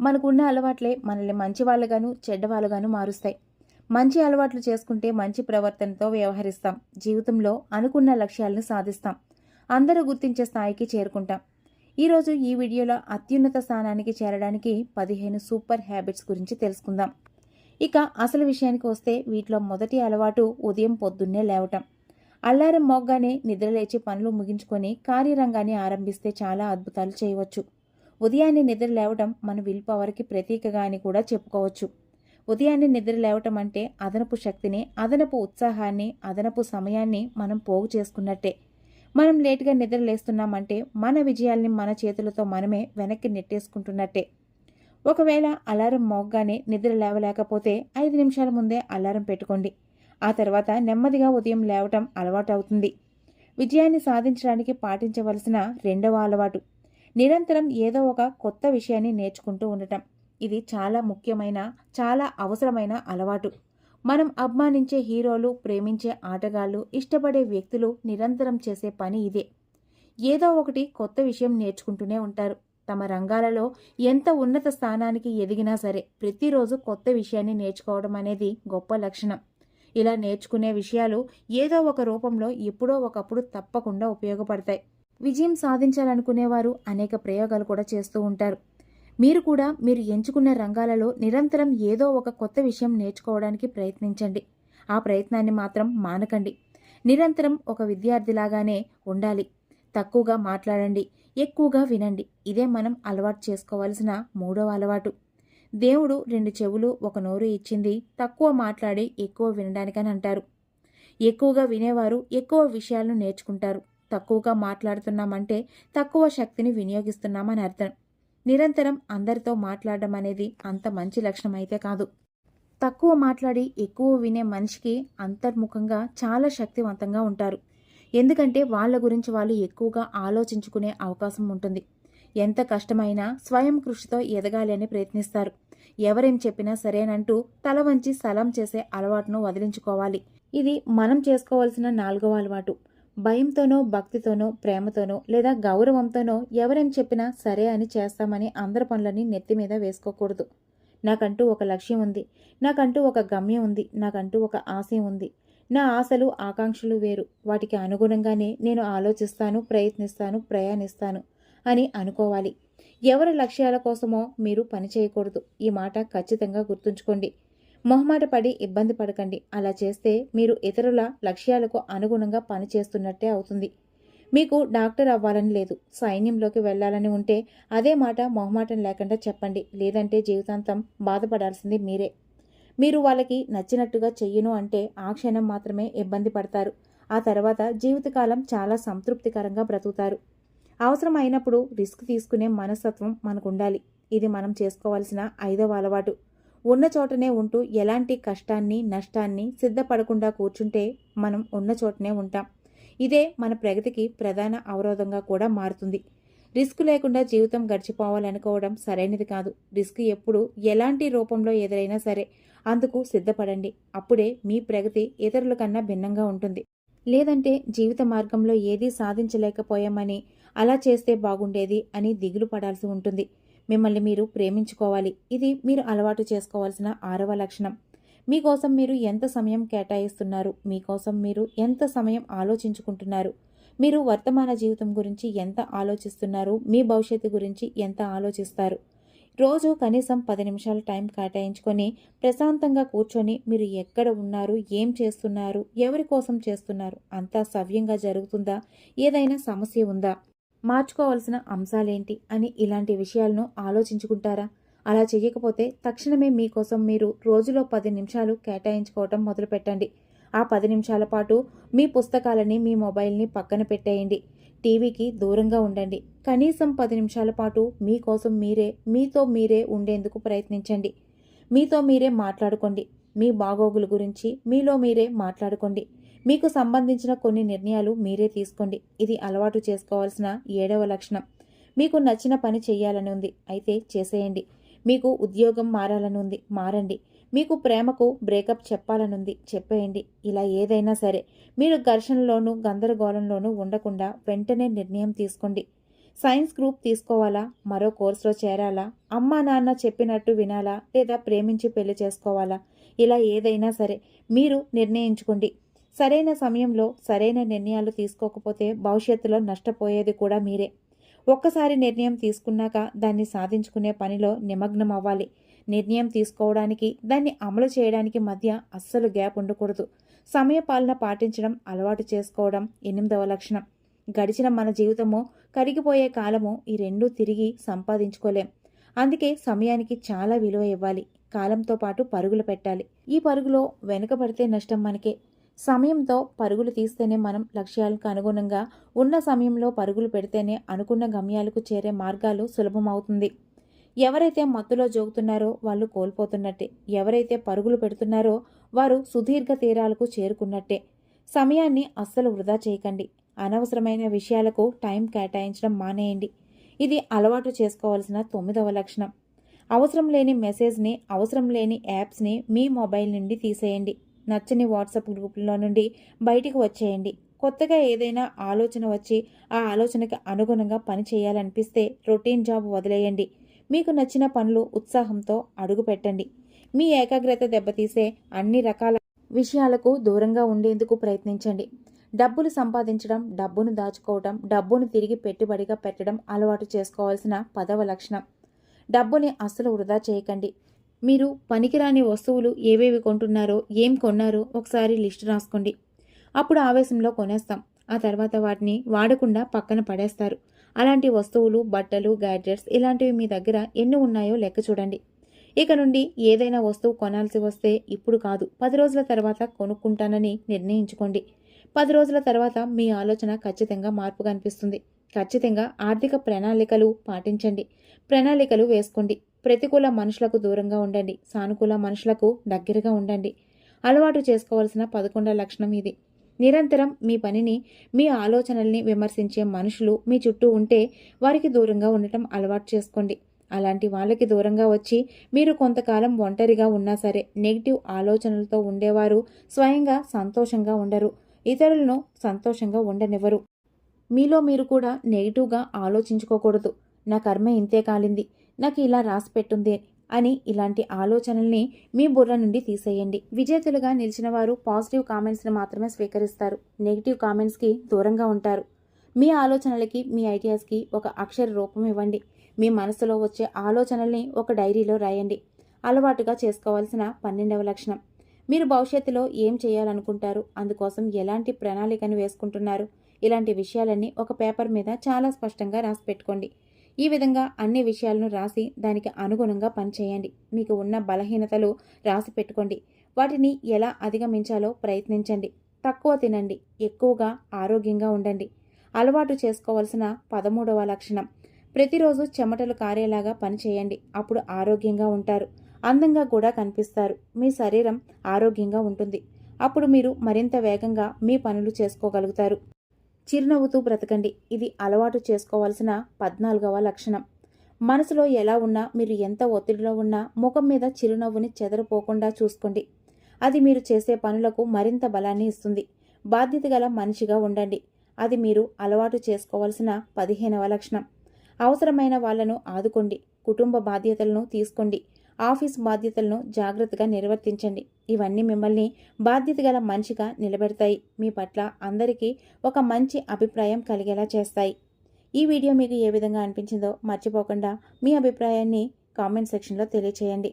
మనకున్న అలవాట్లే మనల్ని మంచి వాళ్ళుగాను చెడ్డవాళ్ళుగాను మారుస్తాయి. మంచి అలవాట్లు చేసుకుంటే మంచి ప్రవర్తనతో వ్యవహరిస్తాం. జీవితంలో అనుకున్న లక్ష్యాలను సాధిస్తాం. అందరూ గుర్తించే స్థాయికి చేరుకుంటాం. ఈరోజు ఈ వీడియోలో అత్యున్నత స్థానానికి చేరడానికి పదిహేను సూపర్ హ్యాబిట్స్ గురించి తెలుసుకుందాం. ఇక అసలు విషయానికి వస్తే వీటిలో మొదటి అలవాటు ఉదయం పొద్దున్నే లేవటం. అల్లారం మోగ్గానే నిద్రలేచి పనులు ముగించుకొని కార్యరంగాన్ని ఆరంభిస్తే చాలా అద్భుతాలు చేయవచ్చు. ఉదయాన్నే నిద్ర లేవటం మన విల్ పవర్కి ప్రతీకగా అని కూడా చెప్పుకోవచ్చు. ఉదయాన్నే నిద్ర లేవటం అంటే అదనపు శక్తిని అదనపు ఉత్సాహాన్ని అదనపు సమయాన్ని మనం పోగు చేసుకున్నట్టే. మనం లేటుగా నిద్ర లేస్తున్నామంటే మన విజయాల్ని మన చేతులతో మనమే వెనక్కి నెట్టేసుకుంటున్నట్టే. ఒకవేళ అలారం మోగ్గానే నిద్ర లేవలేకపోతే ఐదు నిమిషాల ముందే అలారం పెట్టుకోండి. ఆ తర్వాత నెమ్మదిగా ఉదయం లేవటం అలవాటు అవుతుంది విజయాన్ని సాధించడానికి పాటించవలసిన రెండవ అలవాటు నిరంతరం ఏదో ఒక కొత్త విషయాన్ని నేర్చుకుంటూ ఉండటం. ఇది చాలా ముఖ్యమైన చాలా అవసరమైన అలవాటు. మనం అభిమానించే హీరోలు ప్రేమించే ఆటగాళ్ళు ఇష్టపడే వ్యక్తులు నిరంతరం చేసే పని ఇదే. ఏదో ఒకటి కొత్త విషయం నేర్చుకుంటూనే ఉంటారు. తమ రంగాలలో ఎంత ఉన్నత స్థానానికి ఎదిగినా సరే ప్రతిరోజు కొత్త విషయాన్ని నేర్చుకోవడం అనేది గొప్ప లక్షణం. ఇలా నేర్చుకునే విషయాలు ఏదో ఒక రూపంలో ఎప్పుడో ఒకప్పుడు తప్పకుండా ఉపయోగపడతాయి. విజయం సాధించాలనుకునేవారు అనేక ప్రయోగాలు కూడా చేస్తూ ఉంటారు. మీరు కూడా మీరు ఎంచుకున్న రంగాలలో నిరంతరం ఏదో ఒక కొత్త విషయం నేర్చుకోవడానికి ప్రయత్నించండి. ఆ ప్రయత్నాన్ని మాత్రం మానకండి. నిరంతరం ఒక విద్యార్థిలాగానే ఉండాలి. తక్కువగా మాట్లాడండి ఎక్కువగా వినండి. ఇదే మనం అలవాటు చేసుకోవాల్సిన మూడవ అలవాటు. దేవుడు రెండు చెవులు ఒక నోరు ఇచ్చింది తక్కువ మాట్లాడి ఎక్కువ వినడానికని అంటారు. ఎక్కువగా వినేవారు ఎక్కువ విషయాలను నేర్చుకుంటారు. తక్కువగా మాట్లాడుతున్నామంటే తక్కువ శక్తిని వినియోగిస్తున్నామని అర్థం. నిరంతరం అందరితో మాట్లాడడం అనేది అంత మంచి లక్షణం అయితే కాదు. తక్కువ మాట్లాడి ఎక్కువ వినే మనిషికి అంతర్ముఖంగా చాలా శక్తివంతంగా ఉంటారు. ఎందుకంటే వాళ్ళ గురించి వాళ్ళు ఎక్కువగా ఆలోచించుకునే అవకాశం ఉంటుంది. ఎంత కష్టమైనా స్వయం కృషితో ఎదగాలి అని ప్రయత్నిస్తారు. ఎవరేం చెప్పినా సరేనంటూ తల వంచి సలం చేసే అలవాటును వదిలించుకోవాలి. ఇది మనం చేసుకోవాల్సిన నాలుగవ అలవాటు. భయంతోనో భక్తితోనో ప్రేమతోనో లేదా గౌరవంతోనో ఎవరేం చెప్పినా సరే అని చేస్తామని అందరి పనులని నెత్తి మీద వేసుకోకూడదు. నాకంటూ ఒక లక్ష్యం ఉంది. నాకంటూ ఒక గమ్యం ఉంది. నాకంటూ ఒక ఆశయం ఉంది. నా ఆశలు ఆకాంక్షలు వేరు. వాటికి అనుగుణంగానే నేను ఆలోచిస్తాను ప్రయత్నిస్తాను ప్రయాణిస్తాను అని అనుకోవాలి. ఎవరి లక్ష్యాల కోసమో మీరు పని చేయకూడదు. ఈ మాట ఖచ్చితంగా గుర్తుంచుకోండి. మొహమాట పడి ఇబ్బంది పడకండి. అలా చేస్తే మీరు ఇతరుల లక్ష్యాలకు అనుగుణంగా పనిచేస్తున్నట్టే అవుతుంది. మీకు డాక్టర్ అవ్వాలని లేదు. సైన్యంలోకి వెళ్ళాలని ఉంటే అదే మాట మొహమాటం లేకుండా చెప్పండి. లేదంటే జీవితాంతం బాధపడాల్సింది మీరే. మీరు వాళ్ళకి నచ్చినట్టుగా చెయ్యను అంటే ఆ క్షణం మాత్రమే ఇబ్బంది పడతారు. ఆ తర్వాత జీవితకాలం చాలా సంతృప్తికరంగా బ్రతుకుతారు. అవసరం అయినప్పుడు రిస్క్ తీసుకునే మనస్తత్వం మనకు ఉండాలి ఇది మనం చేసుకోవాల్సిన ఐదవ అలవాటు. ఉన్న చోటనే ఉంటూ ఎలాంటి కష్టాన్ని నష్టాన్ని సిద్ధపడకుండా కూర్చుంటే మనం ఉన్న చోటనే ఉంటాం. ఇదే మన ప్రగతికి ప్రధాన అవరోధంగా కూడా మారుతుంది. రిస్క్ లేకుండా జీవితం గడిచిపోవాలనుకోవడం సరైనది కాదు. రిస్క్ ఎప్పుడు ఎలాంటి రూపంలో ఎదురైనా సరే అందుకు సిద్ధపడండి. అప్పుడే మీ ప్రగతి ఇతరుల కన్నా భిన్నంగా ఉంటుంది. లేదంటే జీవిత మార్గంలో ఏదీ సాధించలేకపోయామని అలా చేస్తే బాగుండేది అని దిగులు పడాల్సి ఉంటుంది. మిమ్మల్ని మీరు ప్రేమించుకోవాలి. ఇది మీరు అలవాటు చేసుకోవాల్సిన ఆరవ లక్షణం. మీకోసం మీరు ఎంత సమయం కేటాయిస్తున్నారు? మీకోసం మీరు ఎంత సమయం ఆలోచించుకుంటున్నారు? మీరు వర్తమాన జీవితం గురించి ఎంత ఆలోచిస్తున్నారు? మీ భవిష్యత్తు గురించి ఎంత ఆలోచిస్తారు? రోజు కనీసం పది నిమిషాల టైం కేటాయించుకొని ప్రశాంతంగా కూర్చొని మీరు ఎక్కడ ఉన్నారు? ఏం చేస్తున్నారు? ఎవరి కోసం చేస్తున్నారు? అంతా సవ్యంగా జరుగుతుందా? ఏదైనా సమస్య ఉందా? మార్చుకోవాల్సిన అంశాలేంటి అని ఇలాంటి విషయాలను ఆలోచించుకుంటారా? అలా చేయకపోతే తక్షణమే మీకోసం మీరు రోజులో పది నిమిషాలు కేటాయించుకోవటం మొదలుపెట్టండి. ఆ పది నిమిషాల పాటు మీ పుస్తకాలని మీ మొబైల్ని పక్కన పెట్టేయండి. టీవీకి దూరంగా ఉండండి. కనీసం పది నిమిషాల పాటు మీకోసం మీరే మీతో మీరే ఉండేందుకు ప్రయత్నించండి. మీతో మీరే మాట్లాడుకోండి. మీ బాగోగుల గురించి మీలో మీరే మాట్లాడుకోండి. మీకు సంబంధించిన కొన్ని నిర్ణయాలు మీరే తీసుకోండి. ఇది అలవాటు చేసుకోవాల్సిన ఏడవ లక్షణం. మీకు నచ్చిన పని చేయాలని ఉంది అయితే చేసేయండి. మీకు ఉద్యోగం మారాలని ఉంది మారండి. మీకు ప్రేమకు బ్రేకప్ చెప్పాలనుంది చెప్పేయండి. ఇలా ఏదైనా సరే మీరు ఘర్షణలోనూ గందరగోళంలోనూ ఉండకుండా వెంటనే నిర్ణయం తీసుకోండి. సైన్స్ గ్రూప్ తీసుకోవాలా? మరో కోర్సులో చేరాలా? అమ్మా నాన్న చెప్పినట్టు వినాలా? లేదా ప్రేమించి పెళ్ళి చేసుకోవాలా? ఇలా ఏదైనా సరే మీరు నిర్ణయించుకోండి. సరైన సమయంలో సరైన నిర్ణయాలు తీసుకోకపోతే భవిష్యత్తులో నష్టపోయేది కూడా మీరే. ఒక్కసారి నిర్ణయం తీసుకున్నాక దాన్ని సాధించుకునే పనిలో నిమగ్నం అవ్వాలి నిర్ణయం తీసుకోవడానికి దాన్ని అమలు చేయడానికి మధ్య అస్సలు గ్యాప్ ఉండకూడదు. సమయపాలన పాటించడం అలవాటు చేసుకోవడం ఎనిమిదవ లక్షణం. గడిచిన మన జీవితము కరిగిపోయే కాలము ఈ రెండూ తిరిగి సంపాదించుకోలేం. అందుకే సమయానికి చాలా విలువ ఇవ్వాలి. కాలంతో పాటు పరుగులు పెట్టాలి. ఈ పరుగులో వెనుకబడితే నష్టం మనకే. సమయంతో పరుగులు తీస్తేనే మనం లక్ష్యాలకు అనుగుణంగా ఉన్న సమయంలో పరుగులు పెడితేనే అనుకున్న గమ్యాలకు చేరే మార్గాలు సులభమవుతుంది. ఎవరైతే మత్తులో జోగుతున్నారో వాళ్ళు కోల్పోతున్నట్టే. ఎవరైతే పరుగులు పెడుతున్నారో వారు సుదీర్ఘ తీరాలకు చేరుకున్నట్టే. సమయాన్ని అస్సలు వృధా చేయకండి. అనవసరమైన విషయాలకు టైం కేటాయించడం మానేయండి. ఇది అలవాటు చేసుకోవాల్సిన తొమ్మిదవ లక్షణం. అవసరం లేని మెసేజ్ని అవసరం లేని యాప్స్ని మీ మొబైల్ నుండి తీసేయండి. నచ్చని వాట్సాప్ గ్రూపుల్లో నుండి బయటికి వచ్చేయండి. కొత్తగా ఏదైనా ఆలోచన వచ్చి ఆ ఆలోచనకి అనుగుణంగా పని చేయాలనిపిస్తే రొటీన్ జాబ్ వదిలేయండి. మీకు నచ్చిన పనులు ఉత్సాహంతో అడుగు పెట్టండి. మీ ఏకాగ్రత దెబ్బతీసే అన్ని రకాల విషయాలకు దూరంగా ఉండేందుకు ప్రయత్నించండి. డబ్బులు సంపాదించడం డబ్బును దాచుకోవడం డబ్బును తిరిగి పెట్టుబడిగా పెట్టడం అలవాటు చేసుకోవాల్సిన పదవ లక్షణం. డబ్బుని అస్సలు వృధా చేయకండి. మీరు పనికిరాని వస్తువులు ఏవేవి కొంటున్నారో ఏం కొన్నారో ఒకసారి లిస్ట్ రాసుకోండి. అప్పుడు ఆవేశంలో కొనేస్తాం. ఆ తర్వాత వాటిని వాడకుండా పక్కన పడేస్తారు. అలాంటి వస్తువులు బట్టలు గ్యాడ్జెట్స్ ఇలాంటివి మీ దగ్గర ఎన్ని ఉన్నాయో లెక్క చూడండి. ఇక నుండి ఏదైనా వస్తువు కొనాల్సి వస్తే ఇప్పుడు కాదు పది రోజుల తర్వాత కొనుక్కుంటానని నిర్ణయించుకోండి. పది రోజుల తర్వాత మీ ఆలోచన ఖచ్చితంగా మార్పు కనిపిస్తుంది ఖచ్చితంగా ఆర్థిక ప్రణాళికలు పాటించండి. ప్రణాళికలు వేసుకోండి. ప్రతికూల మనుషులకు దూరంగా ఉండండి. సానుకూల మనుషులకు దగ్గరగా ఉండండి. అలవాటు చేసుకోవాల్సిన పదకొండవ లక్షణం ఇది. నిరంతరం మీ పనిని మీ ఆలోచనల్ని విమర్శించే మనుషులు మీ చుట్టూ ఉంటే వారికి దూరంగా ఉండటం అలవాటు చేసుకోండి. అలాంటి వాళ్ళకి దూరంగా వచ్చి మీరు కొంతకాలం ఒంటరిగా ఉన్నా సరే నెగిటివ్ ఆలోచనలతో ఉండేవారు స్వయంగా సంతోషంగా ఉండరు. ఇతరులను సంతోషంగా ఉండనివ్వరు. మీలో మీరు కూడా నెగిటివ్గా ఆలోచించుకోకూడదు. నా కర్మ ఇంతే కాలింది. నాకు ఇలా రాసి పెట్టుంది అని ఇలాంటి ఆలోచనల్ని మీ బుర్ర నుండి తీసేయండి. విజేతలుగా నిలిచిన వారు పాజిటివ్ కామెంట్స్ని మాత్రమే స్వీకరిస్తారు. నెగిటివ్ కామెంట్స్కి దూరంగా ఉంటారు. మీ ఆలోచనలకి మీ ఐడియాస్కి ఒక అక్షర రూపం ఇవ్వండి. మీ మనసులో వచ్చే ఆలోచనల్ని ఒక డైరీలో రాయండి. అలవాటుగా చేసుకోవాల్సిన పన్నెండవ లక్షణం. మీరు భవిష్యత్తులో ఏం చేయాలనుకుంటారు? అందుకోసం ఎలాంటి ప్రణాళికను వేసుకుంటున్నారు? ఇలాంటి విషయాలన్నీ ఒక పేపర్ మీద చాలా స్పష్టంగా రాసి పెట్టుకోండి. ఈ విధంగా అన్ని విషయాలను రాసి దానికి అనుగుణంగా పనిచేయండి. మీకు ఉన్న బలహీనతలు రాసి పెట్టుకోండి. వాటిని ఎలా అధిగమించాలో ప్రయత్నించండి. తక్కువ తినండి. ఎక్కువగా ఆరోగ్యంగా ఉండండి. అలవాటు చేసుకోవాల్సిన పదమూడవ లక్షణం. ప్రతిరోజు చెమటలు కారేలాగా పనిచేయండి. అప్పుడు ఆరోగ్యంగా ఉంటారు. అందంగా కూడా కనిపిస్తారు. మీ శరీరం ఆరోగ్యంగా ఉంటుంది. అప్పుడు మీరు మరింత వేగంగా మీ పనులు చేసుకోగలుగుతారు. చిరునవ్వుతూ బ్రతకండి. ఇది అలవాటు చేసుకోవాల్సిన పద్నాలుగవ లక్షణం. మనసులో ఎలా ఉన్నా మీరు ఎంత ఒత్తిడిలో ఉన్నా ముఖం మీద చిరునవ్వుని చెదరపోకుండా చూసుకోండి. అది మీరు చేసే పనులకు మరింత బలాన్ని ఇస్తుంది. బాధ్యత గల మనిషిగా ఉండండి. అది మీరు అలవాటు చేసుకోవాల్సిన పదిహేనవ లక్షణం. అవసరమైన వాళ్ళను ఆదుకోండి. కుటుంబ బాధ్యతలను తీసుకోండి. ఆఫీస్ బాధ్యతలను జాగ్రత్తగా నిర్వర్తించండి. ఇవన్నీ మిమ్మల్ని బాధ్యత గల మనిషిగా నిలబెడతాయి. మీ పట్ల అందరికీ ఒక మంచి అభిప్రాయం కలిగేలా చేస్తాయి. ఈ వీడియో మీకు ఏ విధంగా అనిపించిందో మర్చిపోకుండా మీ అభిప్రాయాన్ని కామెంట్ సెక్షన్లో తెలియచేయండి.